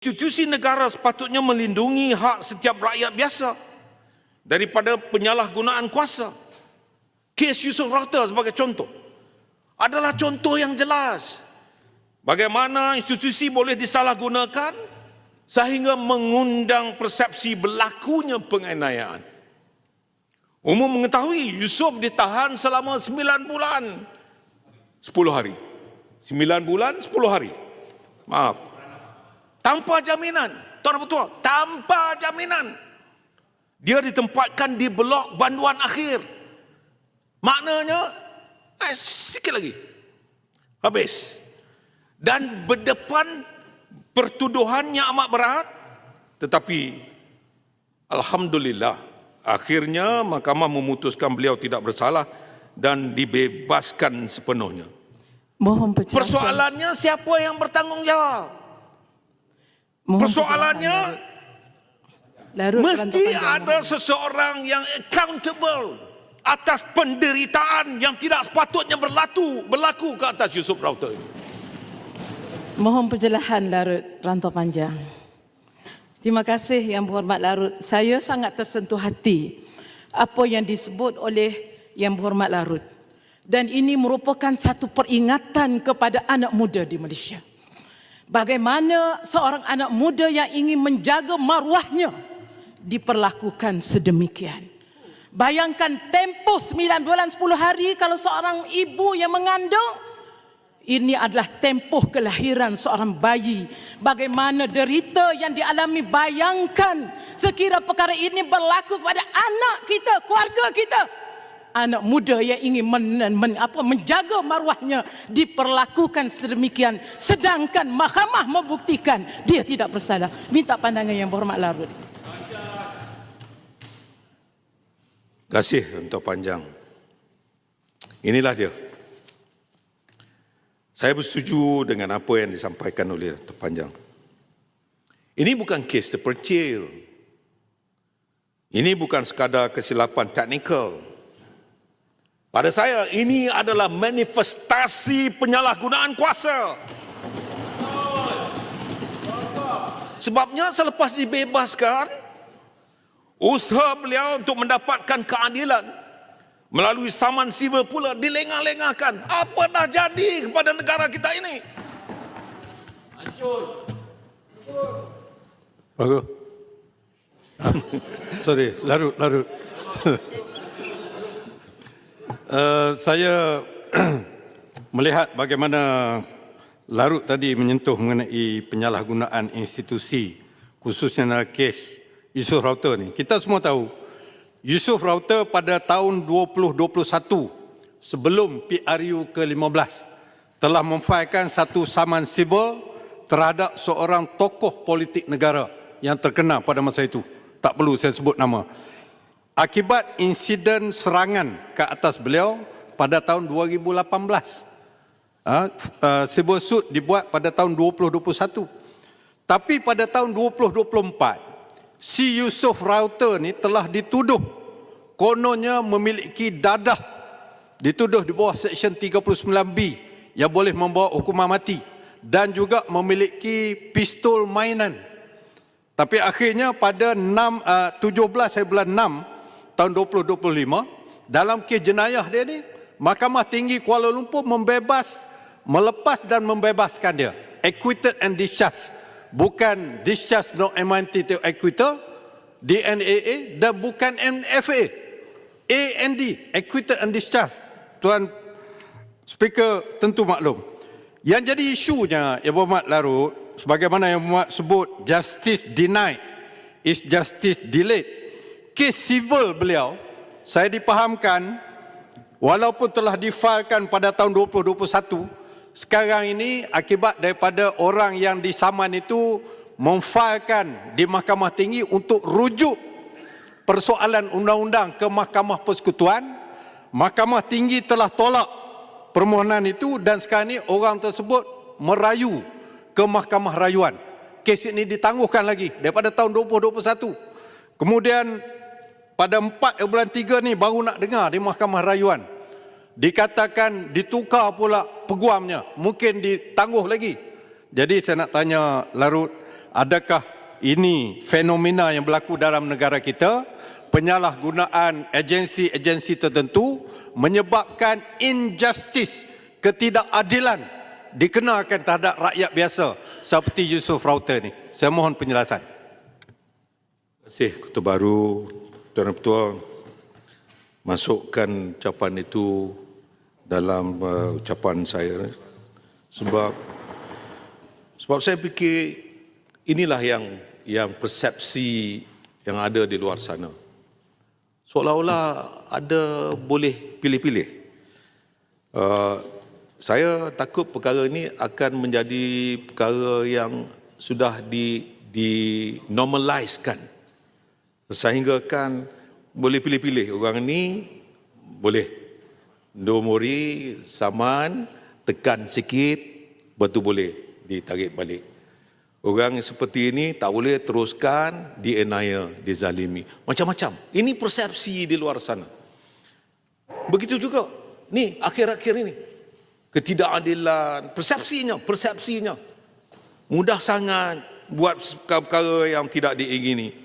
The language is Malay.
Institusi negara sepatutnya melindungi hak setiap rakyat biasa daripada penyalahgunaan kuasa. Kes Yusuf Rata sebagai contoh adalah contoh yang jelas bagaimana institusi boleh disalahgunakan sehingga mengundang persepsi berlakunya penganiayaan. Umum mengetahui Yusuf ditahan selama 9 bulan 10 hari. 9 bulan 10 hari. Maaf. Tanpa jaminan. Tuan dan Puan, tanpa jaminan. Dia ditempatkan di blok banduan akhir. Maknanya, eh, sikit lagi. Habis. Dan berdepan pertuduhannya amat berat. Tetapi, Alhamdulillah, akhirnya mahkamah memutuskan beliau tidak bersalah dan dibebaskan sepenuhnya. Mohon penjelasan. Persoalannya siapa yang bertanggungjawab? Mohon Persoalannya. Larut mesti ada seseorang yang accountable atas penderitaan yang tidak sepatutnya berlaku berlaku ke atas Yusuf Rauter ini. Mohon penjelasan Larut rantau panjang. Terima kasih yang berhormat Larut. Saya sangat tersentuh hati apa yang disebut oleh yang berhormat Larut. Dan ini merupakan satu peringatan kepada anak muda di Malaysia. Bagaimana seorang anak muda yang ingin menjaga maruahnya diperlakukan sedemikian. Bayangkan tempoh 9 bulan 10 hari kalau seorang ibu yang mengandung ini adalah tempoh kelahiran seorang bayi. Bagaimana derita yang dialami bayangkan sekira perkara ini berlaku kepada anak kita, keluarga kita. Anak muda yang ingin men, men, apa, menjaga maruahnya diperlakukan sedemikian. Sedangkan mahkamah membuktikan dia tidak bersalah. Minta pandangan yang berhormat larut. Kasih untuk panjang. Inilah dia. Saya bersetuju dengan apa yang disampaikan oleh Dato' Panjang. Ini bukan kes terpercil. Ini bukan sekadar kesilapan teknikal. Pada saya, ini adalah manifestasi penyalahgunaan kuasa. Sebabnya selepas dibebaskan, usaha beliau untuk mendapatkan keadilan melalui saman sivil pula dilengah-lengahkan. Apa dah jadi kepada negara kita ini? Bagus. Sorry, larut, larut. uh, saya melihat bagaimana larut tadi menyentuh mengenai penyalahgunaan institusi khususnya dalam kes Yusuf Rauter ni. Kita semua tahu Yusuf Rauter pada tahun 2021 sebelum PRU ke-15 telah memfailkan satu saman sivil terhadap seorang tokoh politik negara yang terkenal pada masa itu. Tak perlu saya sebut nama. Akibat insiden serangan ke atas beliau pada tahun 2018. Uh, uh, civil suit dibuat pada tahun 2021. Tapi pada tahun 2024, si Yusuf Rauter ni telah dituduh kononnya memiliki dadah dituduh di bawah Seksyen 39B yang boleh membawa hukuman mati dan juga memiliki pistol mainan. Tapi akhirnya pada 6, uh, 17 hari bulan 6 tahun 2025 dalam kes jenayah dia ni Mahkamah Tinggi Kuala Lumpur membebas melepas dan membebaskan dia. Acquitted and discharged. Bukan discharge no amounted to acquittal DNAA dan bukan NFA AND acquitted and discharged. Tuan speaker tentu maklum yang jadi isunya yang berhormat larut sebagaimana yang berhormat sebut justice denied is justice delayed kes civil beliau saya dipahamkan walaupun telah difailkan pada tahun 2021 sekarang ini akibat daripada orang yang disaman itu memfailkan di Mahkamah Tinggi untuk rujuk persoalan undang-undang ke Mahkamah Persekutuan, Mahkamah Tinggi telah tolak permohonan itu dan sekarang ini orang tersebut merayu ke Mahkamah Rayuan. Kes ini ditangguhkan lagi daripada tahun 2021. Kemudian pada 4 bulan 3 ni baru nak dengar di Mahkamah Rayuan. Dikatakan ditukar pula peguamnya. Mungkin ditangguh lagi. Jadi saya nak tanya larut adakah ini fenomena yang berlaku dalam negara kita, penyalahgunaan agensi-agensi tertentu menyebabkan injustice, ketidakadilan dikenakan terhadap rakyat biasa seperti Yusuf Rauter ni. Saya mohon penjelasan. Terima kasih Ketua Baru, Tuan Ketua masukkan ucapan itu dalam uh, ucapan saya sebab sebab saya fikir inilah yang yang persepsi yang ada di luar sana. Seolah-olah ada boleh pilih-pilih. Uh, saya takut perkara ini akan menjadi perkara yang sudah di di sehingga kan boleh pilih-pilih. Orang ni boleh. Domori saman tekan sikit betul boleh ditarik balik. Orang seperti ini tak boleh teruskan dianiaya dizalimi. Macam-macam. Ini persepsi di luar sana. Begitu juga ni akhir-akhir ini. Ketidakadilan. Persepsinya persepsinya. Mudah sangat buat perkara-perkara yang tidak diingini